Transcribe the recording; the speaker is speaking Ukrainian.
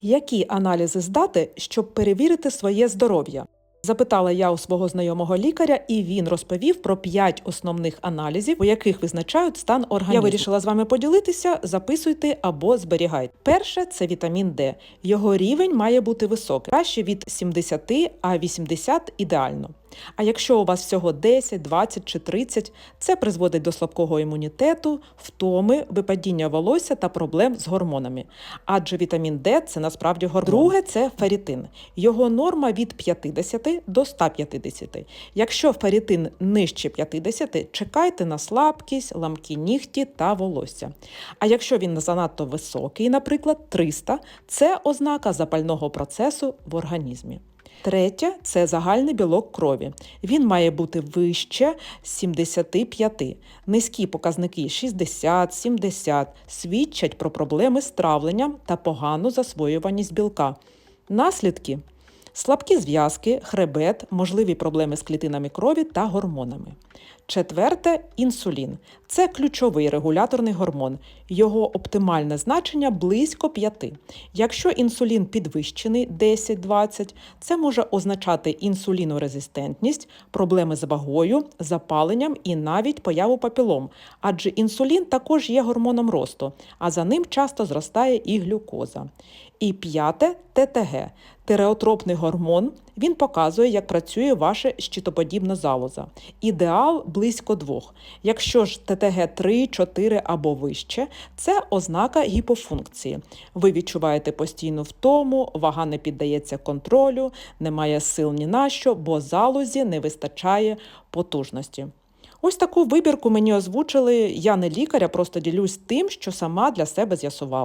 Які аналізи здати, щоб перевірити своє здоров'я? Запитала я у свого знайомого лікаря, і він розповів про п'ять основних аналізів, у яких визначають стан організму. Я вирішила з вами поділитися. Записуйте або зберігайте. Перше це вітамін Д. Його рівень має бути високий, краще від 70, а 80 ідеально. А якщо у вас всього 10, 20 чи 30, це призводить до слабкого імунітету, втоми, випадіння волосся та проблем з гормонами. Адже вітамін Д це насправді гормон. Друге це ферритин. Його норма від 50 до 150. Якщо ферритин нижче 50, чекайте на слабкість, ламкі нігті та волосся. А якщо він занадто високий, наприклад, 300, це ознака запального процесу в організмі. Третє це загальний білок крові. Він має бути вище 75. Низькі показники 60-70 свідчать про проблеми з травленням та погану засвоюваність білка. Наслідки слабкі зв'язки, хребет, можливі проблеми з клітинами крові та гормонами. Четверте інсулін. Це ключовий регуляторний гормон. Його оптимальне значення близько 5. Якщо інсулін підвищений 10-20, це може означати інсулінорезистентність, проблеми з вагою, запаленням і навіть появу папілом, адже інсулін також є гормоном росту, а за ним часто зростає і глюкоза. І п'яте ТТГ тиреотропний гормон. Він показує, як працює ваша щитоподібна залоза. Ідеал близько двох. Якщо ж ТТГ 3, 4 або вище, це ознака гіпофункції. Ви відчуваєте постійну втому, вага не піддається контролю, немає сил ні на що, бо залозі не вистачає потужності. Ось таку вибірку мені озвучили. Я не лікар, а просто ділюсь тим, що сама для себе з'ясувала.